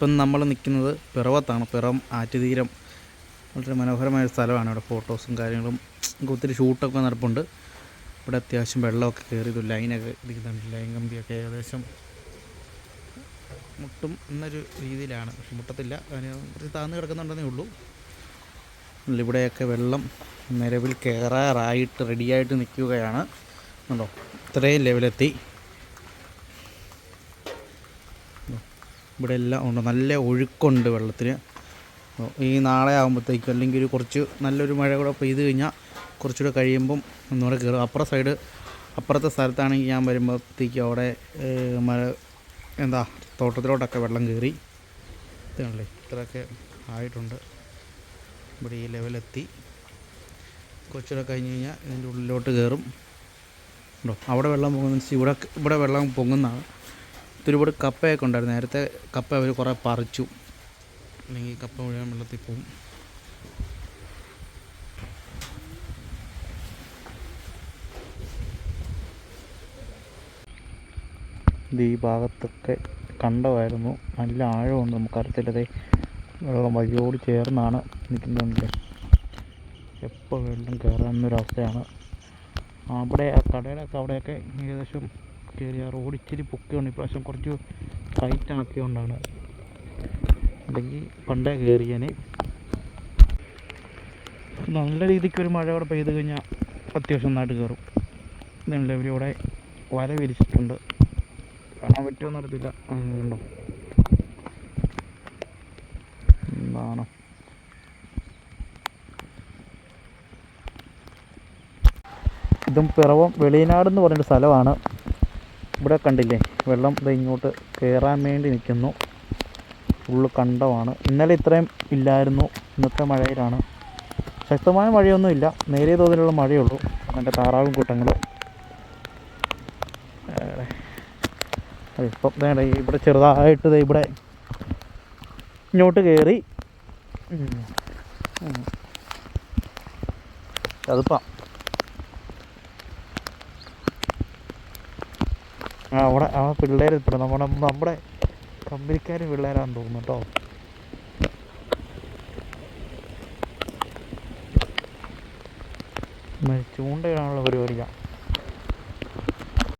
ഇപ്പം നമ്മൾ നിൽക്കുന്നത് പിറവത്താണ്. പിറം ആറ്റുതീരം. വളരെ മനോഹരമായ സ്ഥലമാണ് ഇവിടെ ഫോട്ടോസും കാര്യങ്ങളും. നമുക്ക് ഒത്തിരി ഷൂട്ടൊക്കെ നടപ്പുണ്ട്. ഇവിടെ അത്യാവശ്യം വെള്ളമൊക്കെ കയറി ലൈനൊക്കെ ഇരിക്കുന്നുണ്ട്. ലൈൻ കമ്പിയൊക്കെ ഏകദേശം മുട്ടും എന്നൊരു രീതിയിലാണ്. പക്ഷെ മുട്ടത്തില്ല. കുറച്ച് താഴ്ന്നു കിടക്കുന്നുണ്ടെന്നേ ഉള്ളൂ. ഇവിടെയൊക്കെ വെള്ളം നിലവിൽ കയറാറായിട്ട് റെഡിയായിട്ട് നിൽക്കുകയാണ്. ഉണ്ടോ ഇത്രയും ലെവലെത്തി. ഇവിടെ എല്ലാം ഉണ്ട്. നല്ല ഒഴുക്കുണ്ട് വെള്ളത്തിന്. ഈ നാളെ ആകുമ്പോഴത്തേക്കും അല്ലെങ്കിൽ ഒരു കുറച്ച് നല്ലൊരു മഴ കൂടെ പെയ്ത് കഴിഞ്ഞാൽ കുറച്ചുകൂടെ കഴിയുമ്പം ഒന്നുകൂടെ കയറും അപ്പുറ സൈഡ് അപ്പുറത്തെ സ്ഥലത്താണെങ്കിൽ ഞാൻ വരുമ്പോഴത്തേക്കും അവിടെ മഴ എന്താ തോട്ടത്തിലോട്ടൊക്കെ വെള്ളം കയറി ഇതാണല്ലേ ഇത്രയൊക്കെ ആയിട്ടുണ്ട്. ഇവിടെ ഈ ലെവലെത്തി. കുറച്ചുകൂടെ കഴിഞ്ഞ് കഴിഞ്ഞാൽ ഇതിന്റെ ഉള്ളിലോട്ട് കയറും ഉണ്ടോ അവിടെ വെള്ളം പൊങ്ങുന്ന ഇവിടെ ഇവിടെ വെള്ളം പൊങ്ങുന്നതാണ്. ഇത്തിരി ഇവിടെ കപ്പയൊക്കെ ഉണ്ടായിരുന്നു. നേരത്തെ കപ്പ അവർ കുറേ പറിച്ചു. അല്ലെങ്കിൽ കപ്പ മുഴുവൻ വെള്ളത്തിൽ പോകും. ഇത് ഈ ഭാഗത്തൊക്കെ കണ്ടമായിരുന്നു നല്ല ആഴമുണ്ട് നമുക്കറിയത്തില്ലതേ വെള്ളം വഴിയോട് ചേർന്നാണ് നിൽക്കുന്നുണ്ട് എപ്പോൾ വെള്ളം കയറാവുന്നൊരവസ്ഥയാണ് അവിടെ ആ കടയിലൊക്കെ അവിടെയൊക്കെ ഏകദേശം കയറി ആ റോഡ് ഇച്ചിരി പൊക്കിയുണ്ട്. ഇപ്രാവശ്യം കുറച്ച് ടൈറ്റ് ആക്കിയോണ്ടാണ്. അല്ലെങ്കിൽ പണ്ടേ കയറിയേനെ. നല്ല രീതിക്ക് ഒരു മഴ അവിടെ പെയ്ത് കഴിഞ്ഞാൽ അത്യാവശ്യം നന്നായിട്ട് കയറും ഇവരിവിടെ വല വിരിച്ചിട്ടുണ്ട്. കാണാൻ പറ്റുമോ അറിയത്തില്ല ഉണ്ടോ? എന്താണോ? ഇതും പിറവം വെളിയനാട് എന്ന് പറഞ്ഞൊരു സ്ഥലമാണ്. ഇവിടെ കണ്ടില്ലേ വെള്ളം ഇത് ഇങ്ങോട്ട് കയറാൻ വേണ്ടി നിൽക്കുന്നു ഫുള്ള് കണ്ടമാണ്. ഇന്നലെ ഇത്രയും ഇല്ലായിരുന്നു. ഇന്നത്തെ മഴയിലാണ്. ശക്തമായ മഴയൊന്നുമില്ല നേരിയ തോതിലുള്ള മഴയുള്ളൂ. എന്റെ താറാവും കൂട്ടങ്ങൾ ഇപ്പം വേണ്ട ഇവിടെ ചെറുതായിട്ട് ഇവിടെ ഇങ്ങോട്ട് കയറി അതിപ്പം ആ അവിടെ ആ പിള്ളേർ ഇപ്പോഴും നമ്മുടെ നമ്മുടെ കമ്പനിക്കാർ പിള്ളേരാണെന്ന് തോന്നുന്നു കേട്ടോ ചൂണ്ടയിടാനുള്ള പരിപാടിയാണ്